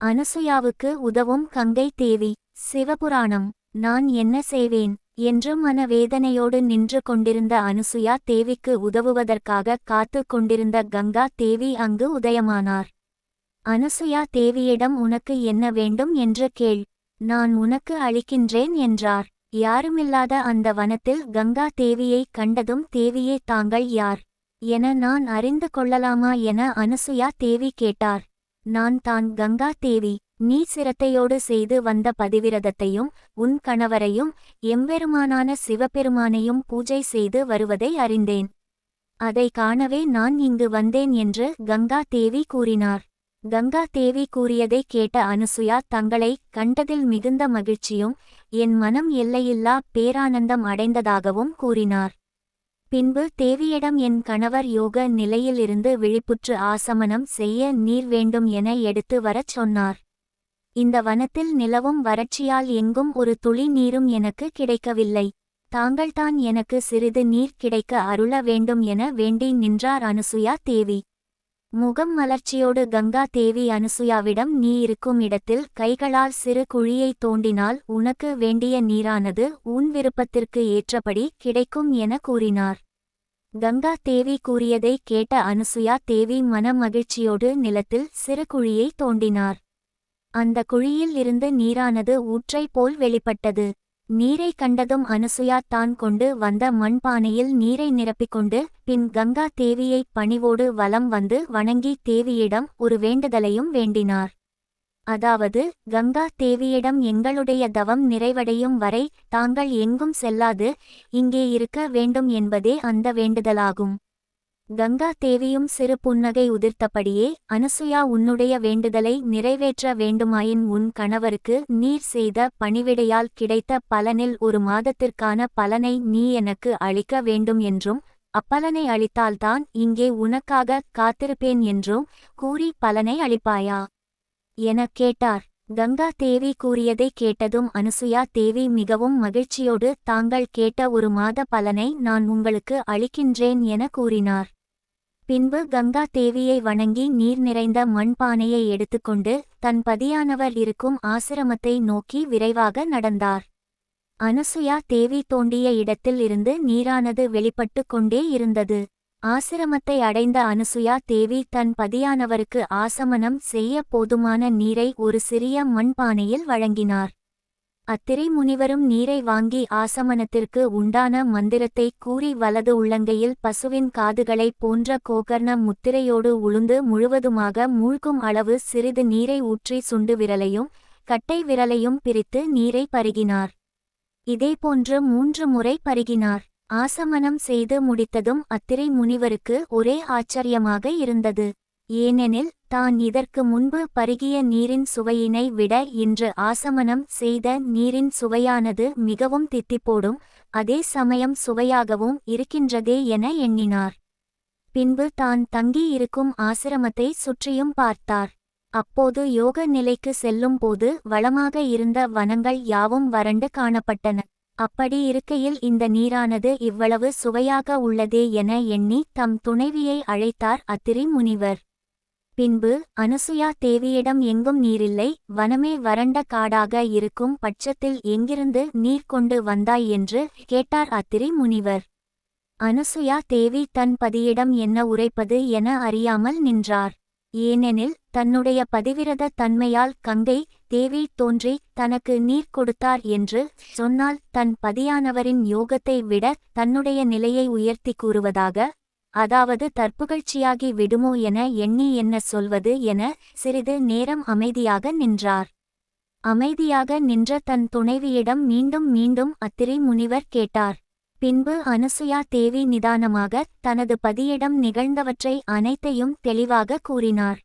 அனசுயாவுக்கு உதவும் கங்கை தேவி சிவபுராணம் நான் என்ன செய்வேன்? என்று மனவேதனையோடு நின்று கொண்டிருந்த அனுசுயா தேவிக்கு உதவுவதற்காக காத்து கொண்டிருந்த கங்கா தேவி அங்கு உதயமானார். அனுசுயா தேவியிடம் உனக்கு என்ன வேண்டும் என்று கேள் நான் உனக்கு அளிக்கின்றேன் என்றார். யாருமில்லாத அந்த வனத்தில் கங்கா தேவியை கண்டதும் தேவியே தாங்கள் யார்? என நான் அறிந்து கொள்ளலாமா என அனுசுயா தேவி கேட்டார். நான் தான் கங்கா தேவி நீ சிரத்தையோடு செய்து வந்த பதிவிரதத்தையும் உன் கணவரையும் எம்பெருமானான சிவபெருமானையும் பூஜை செய்து வருவதை அறிந்தேன். அதை காணவே நான் இங்கு வந்தேன் என்று கங்கா தேவி கூறினார். கங்கா தேவி கூறியதை கேட்ட அனுசுயா தங்களை கண்டதில் மிகுந்த மகிழ்ச்சியும் என் மனம் எல்லையில்லா பேரானந்தம் அடைந்ததாகவும் கூறினார். பின்பு தேவியிடம் என் கணவர் யோக நிலையிலிருந்து விழிப்புற்று ஆசமனம் செய்ய நீர் வேண்டும் என எடுத்து வரச் சொன்னார். இந்த வனத்தில் நிலவும் வறட்சியால் எங்கும் ஒரு துளி நீரும் எனக்கு கிடைக்கவில்லை. தாங்கள்தான் எனக்கு சிறிது நீர் கிடைக்க அருள வேண்டும் என வேண்டி நின்றார் அனுசுயா தேவி. முகம் மலர்ச்சியோடு கங்கா தேவி அனுசுயாவிடம் நீ இருக்கும் இடத்தில் கைகளால் சிறு குழியை தோண்டினால் உனக்கு வேண்டிய நீரானது உன் விருப்பத்திற்கு ஏற்றபடி கிடைக்கும் என கூறினார். கங்கா தேவி கூறியதை கேட்ட அனுசுயா தேவி மனமகிழ்ச்சியோடு நிலத்தில் சிறு குழியை தோண்டினார். அந்த குழியில் இருந்து நீரானது ஊற்றை போல் வெளிப்பட்டது. நீரை கண்டதும் அனுசுயா தான் கொண்டு வந்த மண்பானையில் நீரை நிரப்பிக்கொண்டு பின் கங்கா தேவியை பணிவோடு வலம் வந்து வணங்கி தேவியிடம் ஒரு வேண்டுதலையும் வேண்டினார். அதாவது கங்கா தேவியிடம் எங்களுடைய தவம் நிறைவடையும் வரை தாங்கள் எங்கும் செல்லாது இங்கே இருக்க வேண்டும் என்பதே அந்த வேண்டுதலாகும். கங்கா தேவியும் சிறு புன்னகை உதிர்த்தபடியே அனுசுயா உன்னுடைய வேண்டுதலை நிறைவேற்ற வேண்டுமாயின் உன் கணவருக்கு நீர் செய்த பணிவிடையால் கிடைத்த பலனில் ஒரு மாதத்திற்கான பலனை நீ எனக்கு அளிக்க வேண்டும் என்றும் அப்பலனை அளித்தால்தான் இங்கே உனக்காக காத்திருப்பேன் என்றும் கூறி பலனை அளிப்பாயா? எனக் கேட்டார். கங்கா தேவி கூறியதை கேட்டதும் அனுசுயா தேவி மிகவும் மகிழ்ச்சியோடு தாங்கள் கேட்ட ஒரு மாத பலனை நான் உங்களுக்கு அளிக்கின்றேன் என கூறினார். பின்பு கங்கா தேவியை வணங்கி நீர் நிறைந்த மண்பானையை எடுத்துக்கொண்டு தன் பதியானவர் இருக்கும் ஆசிரமத்தை நோக்கி விரைவாக நடந்தார். அனுசுயா தேவி தோண்டிய இடத்தில் இருந்து நீரானது வெளிப்பட்டு கொண்டே இருந்தது. ஆசிரமத்தை அடைந்த அனுசுயா தேவி தன் பதியானவருக்கு ஆசமனம் செய்ய போதுமான நீரை ஒரு சிறிய மண்பானையில் வழங்கினார். அத்திரை முனிவரும் நீரை வாங்கி ஆசமனத்திற்கு உண்டான மந்திரத்தை கூறி வலது உள்ளங்கையில் பசுவின் காதுகளை போன்ற கோகர்ண முத்திரையோடு உளுந்து முழுவதுமாக மூழ்கும் அளவு சிறிது நீரை ஊற்றி சுண்டு விரலையும் கட்டை விரலையும் பிரித்து நீரை பருகினார். இதேபோன்று மூன்று முறை பருகினார். ஆசமனம் செய்து முடித்ததும் அத்திரை முனிவருக்கு ஒரே ஆச்சரியமாக இருந்தது. ஏனெனில் தான் இதற்கு முன்பு பருகிய நீரின் சுவையினை விட இன்று ஆசமனம் செய்த நீரின் சுவையானது மிகவும் தித்திப்போடும் அதே சமயம் சுவையாகவும் இருக்கின்றதே என எண்ணினார். பின்பு தான் தங்கியிருக்கும் ஆசிரமத்தை சுற்றியும் பார்த்தார். அப்போது யோக நிலைக்கு செல்லும் போது வளமாக இருந்த வனங்கள் யாவும் வறண்டு காணப்பட்டன. அப்படி இருக்கையில் இந்த நீரானது இவ்வளவு சுவையாக உள்ளதே என எண்ணி தம் துணைவியை அழைத்தார் அத்திரி முனிவர் பின்பு அனுசுயா தேவியிடம் எங்கும் நீரில்லை வனமே வறண்ட காடாக இருக்கும் பட்சத்தில் எங்கிருந்து நீர் கொண்டு வந்தாய் என்று கேட்டார் அத்திரி முனிவர். அனுசுயா தேவி தன் பதியிடம் என்ன உரைப்பது என அறியாமல் நின்றார். ஏனெனில் தன்னுடைய பதிவிரத தன்மையால் கங்கை தேவி தோன்றி தனக்கு நீர் கொடுத்தார் என்று சொன்னால் தன் பதியானவரின் யோகத்தை விட தன்னுடைய நிலையை உயர்த்தி கூறுவதாக அதாவது தற்புகழ்ச்சியாகி விடுமோ என எண்ணி என்ன சொல்வது என சிறிது நேரம் அமைதியாக நின்றார். அமைதியாக நின்ற தன் துணைவியிடம் மீண்டும் மீண்டும் அத்திரி முனிவர் கேட்டார். பின்பு அனுசுயா தேவி நிதானமாக தனது பதியிடம் நிகழ்ந்தவற்றை அனைத்தையும் தெளிவாக கூறினார்.